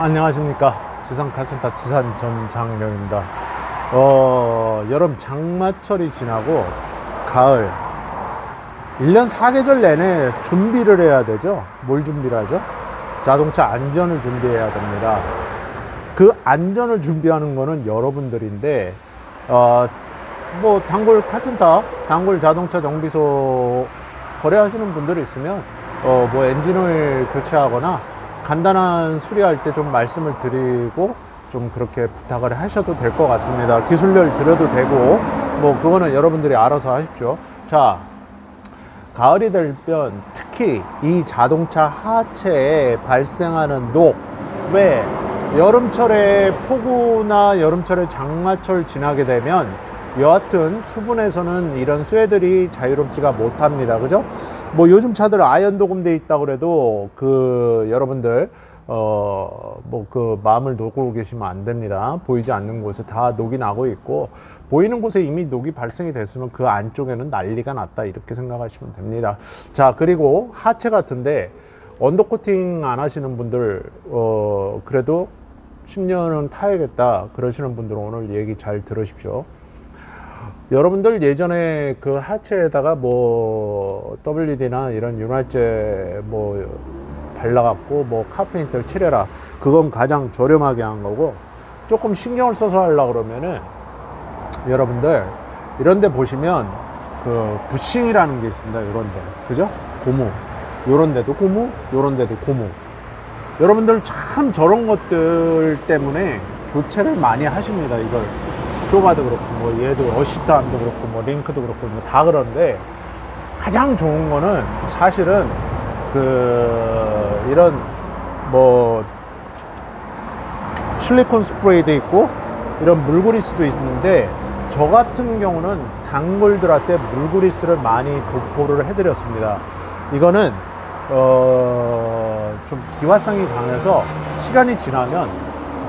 안녕하십니까 지상 카센터 지산 전장명입니다. 어, 여름 장마철이 지나고 가을 1년 4계절 내내 준비를 해야 되죠. 뭘 준비를 하죠? 자동차 안전을 준비해야 됩니다. 그 안전을 준비하는 거는 여러분들인데 어, 뭐 단골 카센터, 단골 자동차 정비소 거래하시는 분들이 있으면 어, 뭐 엔진을 교체하거나 간단한 수리할 때 좀 말씀을 드리고 좀 그렇게 부탁을 하셔도 될 것 같습니다. 기술료를 드려도 되고 뭐 그거는 여러분들이 알아서 하십시오. 자, 가을이 되면 특히 이 자동차 하체에 발생하는 녹, 왜 여름철에 폭우나 여름철에 장마철 지나게 되면 여하튼 수분에서는 이런 쇠들이 자유롭지가 못합니다. 그죠? 뭐 요즘 차들 아연 도금돼 있다 그래도 그 여러분들 어 뭐 그 마음을 놓고 계시면 안 됩니다. 보이지 않는 곳에 다 녹이 나고 있고 보이는 곳에 이미 녹이 발생이 됐으면 그 안쪽에는 난리가 났다 이렇게 생각하시면 됩니다. 자 그리고 하체 같은데 언더 코팅 안 하시는 분들 어 그래도 10년은 타야겠다 그러시는 분들은 오늘 얘기 잘 들으십시오. 여러분들 예전에 그 하체에다가 뭐 WD나 이런 윤활제 뭐 발라갖고 뭐 카페인트를 칠해라. 그건 가장 저렴하게 한 거고 조금 신경을 써서 하려고 그러면은 여러분들 이런데 보시면 그 부싱이라는 게 있습니다. 이런데. 그죠? 고무. 요런 데도 고무 요런 데도 고무. 여러분들 참 저런 것들 때문에 교체를 많이 하십니다 이걸 쇼바도 그렇고 뭐 얘도 어시트함도 그렇고 뭐 링크도 그렇고 뭐 다 그런데 가장 좋은 거는 사실은 그 이런 뭐 실리콘 스프레이도 있고 이런 물그리스도 있는데 저 같은 경우는 단골들한테 물그리스를 많이 도포를 해드렸습니다. 이거는 어, 좀 기화성이 강해서 시간이 지나면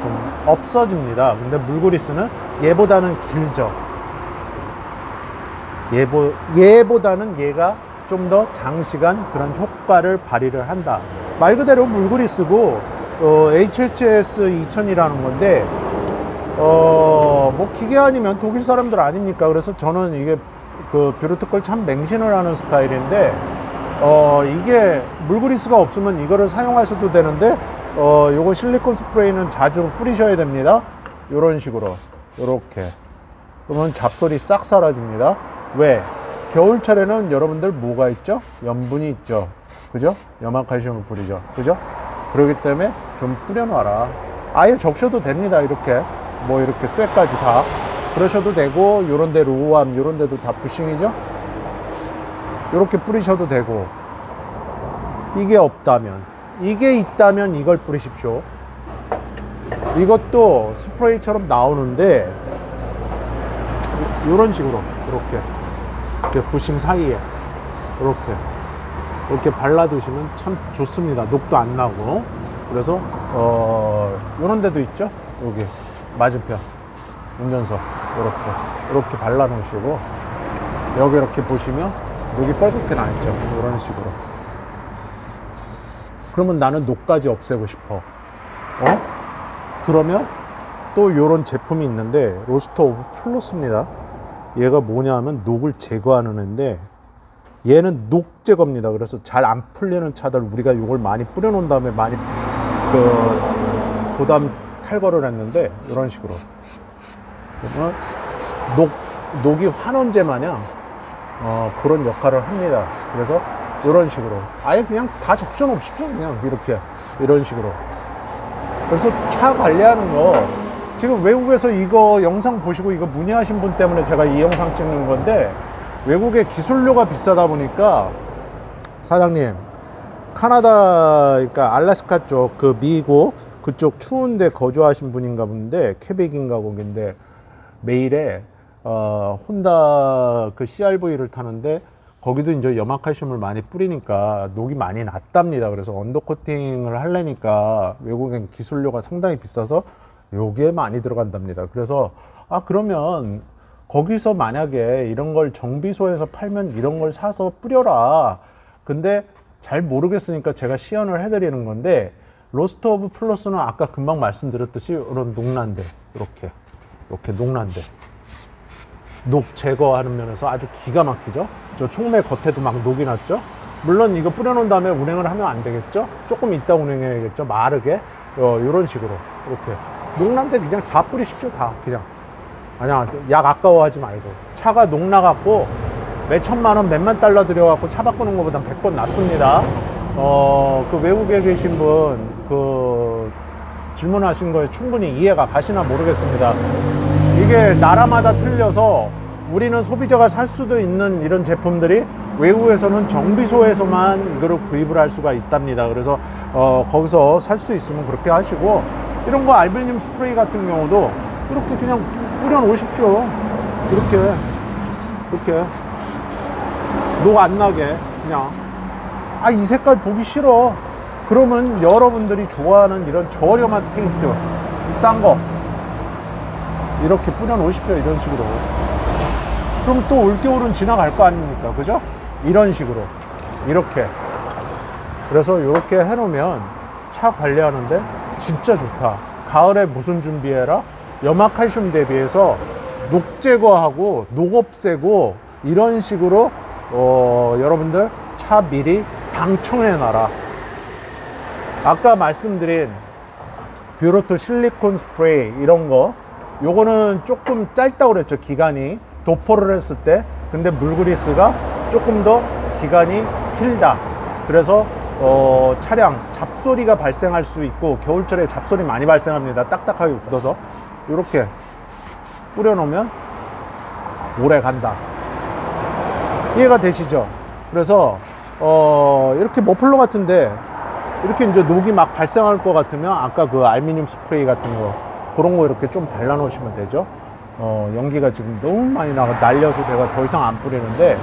좀 없어집니다. 근데 물그리스는 얘보다는 길죠. 얘보, 얘보다는 얘가 좀 더 장시간 그런 효과를 발휘를 한다. 말 그대로 물그리스고 어, HHS 2000이라는 건데 어, 뭐 기계 아니면 독일 사람들 아닙니까? 그래서 저는 이게 그 뷰르트 걸 참 맹신을 하는 스타일인데 어, 이게 물그리스가 없으면 이거를 사용하셔도 되는데 어, 요거 실리콘 스프레이는 자주 뿌리셔야 됩니다. 요런 식으로 요렇게 그러면 잡소리 싹 사라집니다. 왜? 겨울철에는 여러분들 뭐가 있죠? 염분이 있죠. 그죠? 염화칼슘을 뿌리죠. 그죠? 그렇기 때문에 좀 뿌려놔라. 아예 적셔도 됩니다. 이렇게. 뭐 이렇게 쇠까지 다. 그러셔도 되고, 요런 데 로우암, 요런 데도 다 부싱이죠? 요렇게 뿌리셔도 되고. 이게 없다면. 이게 있다면 이걸 뿌리십시오. 이것도 스프레이처럼 나오는데, 요런 식으로. 이렇게. 이렇게 부싱 사이에. 이렇게. 이렇게 발라두시면 참 좋습니다. 녹도 안 나고. 그래서, 어, 요런 데도 있죠? 여기. 맞은편. 운전석. 이렇게. 이렇게 발라 놓으시고. 여기 이렇게 보시면 녹이 뻘겋게 나 있죠. 이런 식으로. 그러면 나는 녹까지 없애고 싶어. 어? 그러면 또 요런 제품이 있는데, 로스터 오브 플러스입니다. 얘가 뭐냐 하면 녹을 제거하는 애인데, 얘는 녹 제거입니다. 그래서 잘 안 풀리는 차들 우리가 이걸 많이 뿌려 놓은 다음에 많이 그 고담 탈거를 했는데 이런 식으로 그러면 녹 녹이 환원제 마냥 어, 그런 역할을 합니다. 그래서 이런 식으로 아예 그냥 다 적셔 놓으십시오. 그냥 이렇게 이런 식으로. 그래서 차 관리하는 거 지금 외국에서 이거 영상 보시고 이거 문의하신 분 때문에 제가 이 영상 찍는 건데 외국의 기술료가 비싸다 보니까 사장님 카나다 그러니까 알래스카 쪽 그 미국 그쪽 추운데 거주하신 분인가 본데 퀘벡인가 거긴데 매일에 어 혼다 그 CRV를 타는데 거기도 이제 염화칼슘을 많이 뿌리니까 녹이 많이 났답니다. 그래서 언더코팅을 하려니까 외국엔 기술료가 상당히 비싸서 요게 많이 들어간답니다. 그래서 아 그러면 거기서 만약에 이런 걸 정비소에서 팔면 이런 걸 사서 뿌려라. 근데 잘 모르겠으니까 제가 시연을 해드리는 건데 로스트 오브 플러스는 아까 금방 말씀드렸듯이 이런 녹란대 이렇게 이렇게 녹란대 녹 제거하는 면에서 아주 기가 막히죠. 저 총매 겉에도 막 녹이 났죠. 물론 이거 뿌려놓은 다음에 운행을 하면 안 되겠죠. 조금 이따 운행해야겠죠. 마르게 어, 이런 식으로 이렇게 녹란대 그냥 다 뿌리십시오. 다 그냥 아니야 약 아까워하지 말고 차가 녹 나갖고 몇 천만 원 몇만 달러 들여갖고 차 바꾸는 것보다 100번 낫습니다. 어, 그 외국에 계신 분, 그, 질문하신 거에 충분히 이해가 가시나 모르겠습니다. 이게 나라마다 틀려서 우리는 소비자가 살 수도 있는 이런 제품들이 외국에서는 정비소에서만 이거를 구입을 할 수가 있답니다. 그래서 어, 거기서 살 수 있으면 그렇게 하시고 이런 거 알루미늄 스프레이 같은 경우도 이렇게 그냥 뿌려 놓으십시오. 이렇게 이렇게 녹 안 나게 그냥 아 이 색깔 보기 싫어 그러면 여러분들이 좋아하는 이런 저렴한 페인트 싼 거 이렇게 뿌려 놓으십시오 이런 식으로 그럼 또 올겨울은 지나갈 거 아닙니까? 그죠? 이런 식으로. 이렇게. 그래서 이렇게 해 놓으면 차 관리하는데 진짜 좋다. 가을에 무슨 준비해라? 염화칼슘 대비해서 녹 제거하고 녹 없애고 이런 식으로 어, 여러분들 차 미리 방청해 놔라. 아까 말씀드린 뷰로트 실리콘 스프레이 이런 거 요거는 조금 짧다고 그랬죠 기간이 도포를 했을 때 근데 물그리스가 조금 더 기간이 길다. 그래서 어, 차량 잡소리가 발생할 수 있고 겨울철에 잡소리 많이 발생합니다. 딱딱하게 굳어서. 이렇게 뿌려 놓으면 오래 간다. 이해가 되시죠? 그래서 어, 이렇게 머플러 같은데 이렇게 이제 녹이 막 발생할 것 같으면 아까 그 알루미늄 스프레이 같은 거 그런 거 이렇게 좀 발라 놓으시면 되죠. 어, 연기가 지금 너무 많이 나가 날려서 내가 더 이상 안 뿌리는데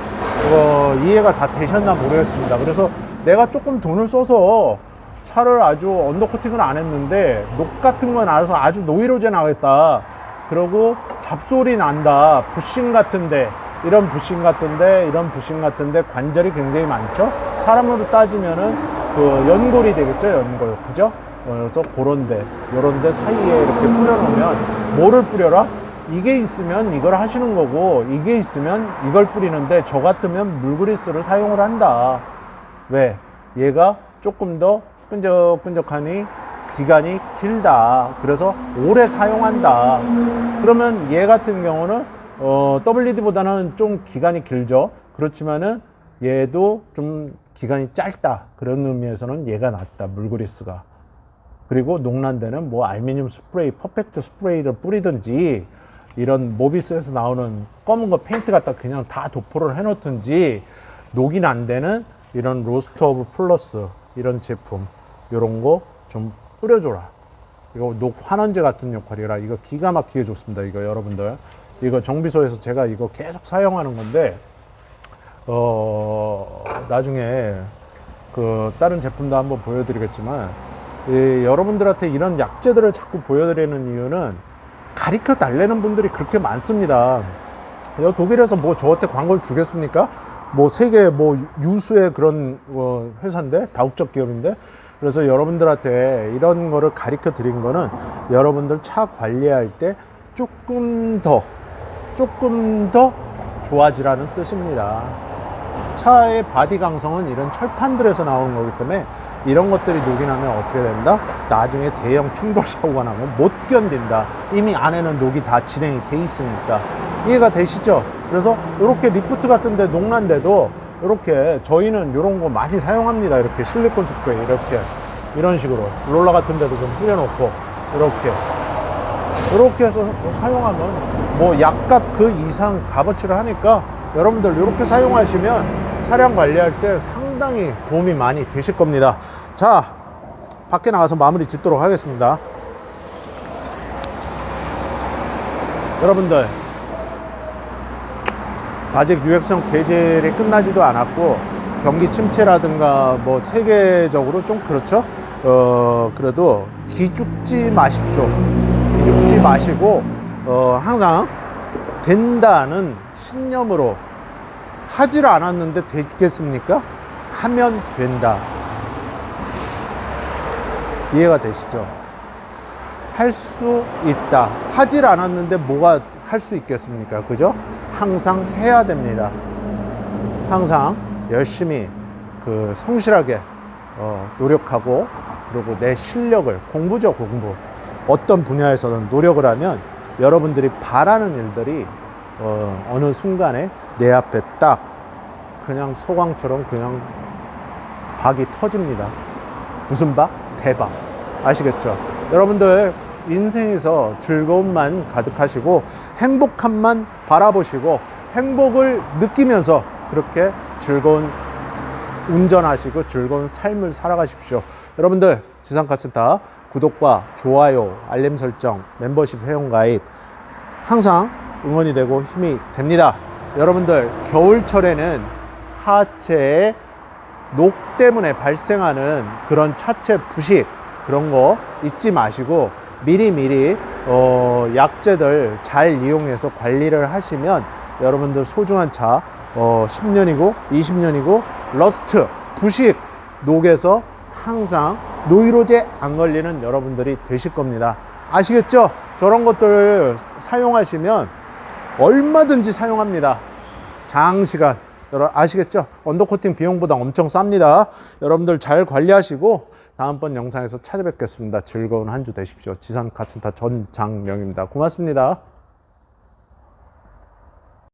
어, 이해가 다 되셨나 모르겠습니다. 그래서 내가 조금 돈을 써서 차를 아주 언더코팅을 안 했는데 녹 같은 건 알아서 아주 노이로제 나겠다. 그러고 잡소리 난다. 부싱 같은데 이런 부싱 같은데 이런 부싱 같은데 관절이 굉장히 많죠. 사람으로 따지면은 그 연골이 되겠죠, 연골. 그죠? 어, 그래서 그런데, 요런데 사이에 이렇게 뿌려놓으면 뭐를 뿌려라? 이게 있으면 이걸 하시는 거고, 이게 있으면 이걸 뿌리는데, 저 같으면 물그리스를 사용을 한다. 왜? 얘가 조금 더 끈적끈적하니 기간이 길다. 그래서 오래 사용한다. 그러면 얘 같은 경우는 어, WD보다는 좀 기간이 길죠. 그렇지만은 얘도 좀 기간이 짧다. 그런 의미에서는 얘가 낫다. 물그리스가. 그리고 녹란대는 뭐 알루미늄 스프레이, 퍼펙트 스프레이를 뿌리든지 이런 모비스에서 나오는 검은 거 페인트 갖다 그냥 다 도포를 해 놓든지 녹이 안 되는 이런 로스트 오브 플러스 이런 제품 이런 거 좀 뿌려줘라. 이거 녹 환원제 같은 역할이라 이거 기가 막히게 좋습니다. 이거 여러분들 이거 정비소에서 제가 이거 계속 사용하는 건데 어 나중에 그 다른 제품도 한번 보여드리겠지만 이 여러분들한테 이런 약재들을 자꾸 보여드리는 이유는 가리켜 달래는 분들이 그렇게 많습니다. 여 독일에서 뭐 저한테 광고를 주겠습니까? 뭐 세계 뭐 유수의 그런 어, 회사인데 다국적 기업인데 그래서 여러분들한테 이런 거를 가리켜 드린 거는 여러분들 차 관리할 때 조금 더 조금 더 좋아지라는 뜻입니다. 차의 바디 강성은 이런 철판들에서 나오는 거기 때문에 이런 것들이 녹이 나면 어떻게 된다? 나중에 대형 충돌 사고가 나면 못 견딘다. 이미 안에는 녹이 다 진행이 돼 있으니까 이해가 되시죠? 그래서 이렇게 리프트 같은데 녹난데도 이렇게 저희는 이런 거 많이 사용합니다. 이렇게 실리콘 스프레이 이렇게 이런 식으로 롤러 같은 데도 좀 뿌려놓고 이렇게 이렇게 해서 사용하면 뭐 약값 그 이상 값어치를 하니까 여러분들 이렇게 사용하시면 차량 관리할 때 상당히 도움이 많이 되실 겁니다. 자, 밖에 나가서 마무리 짓도록 하겠습니다. 여러분들, 아직 유액성 개질이 끝나지도 않았고 경기 침체라든가 뭐 세계적으로 좀 그렇죠. 어 그래도 기죽지 마십시오. 기죽지 마시고 어 항상 된다는 신념으로 하질 않았는데 됐겠습니까? 하면 된다. 이해가 되시죠? 할 수 있다. 하질 않았는데 뭐가 할 수 있겠습니까? 그죠? 항상 해야 됩니다. 항상 열심히 그 성실하게 어, 노력하고 그리고 내 실력을 공부죠 공부 어떤 분야에서는 노력을 하면 여러분들이 바라는 일들이 어, 어느 순간에 내 앞에 딱 그냥 소광처럼 그냥 박이 터집니다 무슨 박? 대박 아시겠죠? 여러분들 인생에서 즐거움만 가득하시고 행복함만 바라보시고 행복을 느끼면서 그렇게 즐거운 운전하시고 즐거운 삶을 살아가십시오. 여러분들 지상카센터 구독과 좋아요, 알림 설정, 멤버십 회원 가입 항상 응원이 되고 힘이 됩니다. 여러분들 겨울철에는 하체에 녹 때문에 발생하는 그런 차체 부식 그런 거 잊지 마시고 미리 미리 어, 약재들 잘 이용해서 관리를 하시면 여러분들 소중한 차 어, 10년이고 20년이고 러스트 부식 녹에서 항상 노이로제 안 걸리는 여러분들이 되실 겁니다. 아시겠죠? 저런 것들을 사용하시면 얼마든지 사용합니다. 장시간. 여러분 아시겠죠? 언더코팅 비용보다 엄청 쌉니다. 여러분들 잘 관리하시고 다음번 영상에서 찾아뵙겠습니다. 즐거운 한 주 되십시오. 지산 카센터 전장명입니다. 고맙습니다.